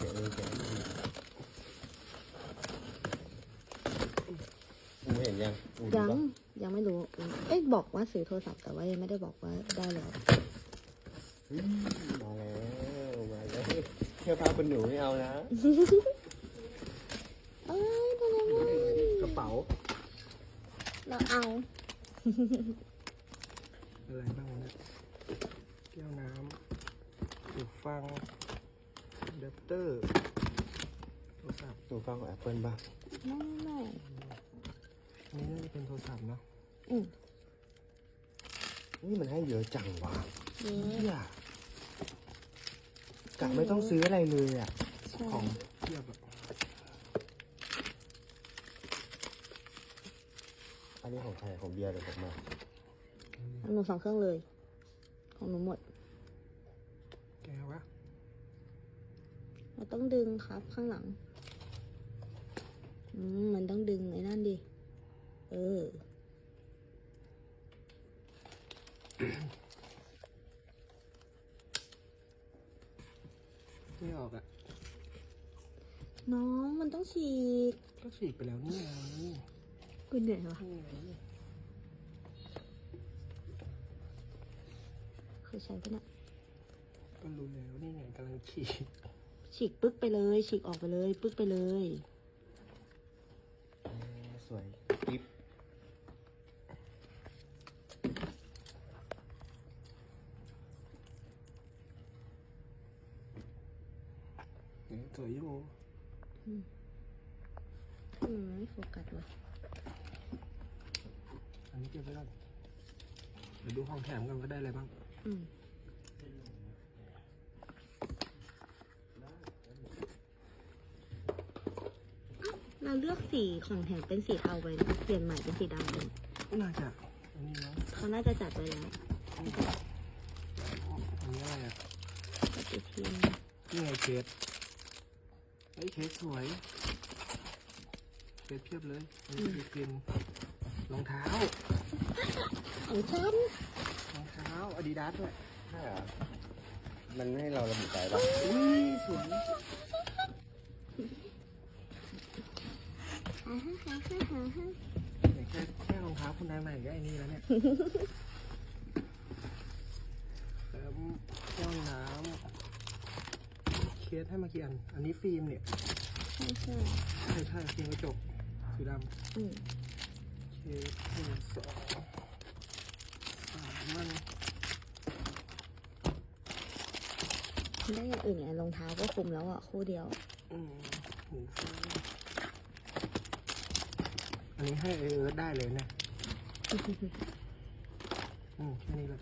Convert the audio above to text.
แกะเลยแกะเลยอูเห็นยังอูดูยังปะยังไม่รู้ เอ๊ะบอกว่าซื้อโทรศัพท์แต่ว่ายังไม่ได้บอกว่าได้แล้วเฮ้ยมาแล้วมาแล้วแค่ผ้าเป็นหนูไม่เอานะเอ้ยโดเรมอนกระเป๋าเราเอาอะไรบ้างวะเนี่ยแก้วน้ำหูฟัง ปเตอร์โทรศัพท์หนูฟังของแอปเปิลป่ะไม่ไม่อันนี่น่าจะเป็นโทรศัพท์เนาะอืมนี่มันให้เยอะจังวะนี่เฮียกะไม่ต้องซื้ออะไรเลยอะ ใช่ของเทียบอะอันนี้ของใครของเบียร์หรือของมาหนูสองเครื่องเลย ของหนูหมด แกวะ เราต้องดึงครับข้างหลัง อืมมันต้องดึงไอ้นั่นดิ เออ ไม่ออกอะน้องมันต้องฉีกก็ฉีกไปแล้วนี่ไงนี่กูเหนื่อยวะไงเคยใช้ปะเนี่ยก็รู้แล้วนี่ไงกำลังฉีก ฉีกปึ๊กไปเลย ฉีกออกไปเลย ปึ๊กไปเลยเอ้ยสวยกิ๊บเออสวยอยู่อืมไม่โฟกัสวะอันนี้เก็บไว้ก่อนเดี๋ยวดูห้องแถมกันก็ได้อะไรบ้าง อืม เราเลือกสีของแถมเป็นสีเทาไปนะเปลี่ยนใหม่เป็นสีดำเลยน่าจะอันนี้มั้งเขาน่าจะจัดไว้แล้วอันนี้อะไรอะปฏิทินนี่ไงเคสไอ้ยเคสสวยเคสเพียบเลยอันนี้คือเป็นรองเท้าของฉันรองเท้าอาดิดาสด้วยใช่เหรอมันไม่ให้เราระบุใจป่ะอุ้ยสวย ฮ่าฮ่าฮ่าฮ่าฮ่าฮ่า เนี่ย แค่แค่รองเท้าคุณนายใหม่ก็ไอ้นี่แล้วเนี่ยแล้วแก้วน้ำเคสให้มากี่อัน อันนี้ฟิล์มเนี่ยใช่ใช่ใช่ใช่ฟิล์มกระจกสีดอืมำเคสหนึ่งสองสามมันได้อย่างอื่นไงรองเท้าก็คุมแล้วอะคู่เดียวอืมหูฟังอั นนี้ให้เออได้เลยเนี่ยอืมแค่นี้เลย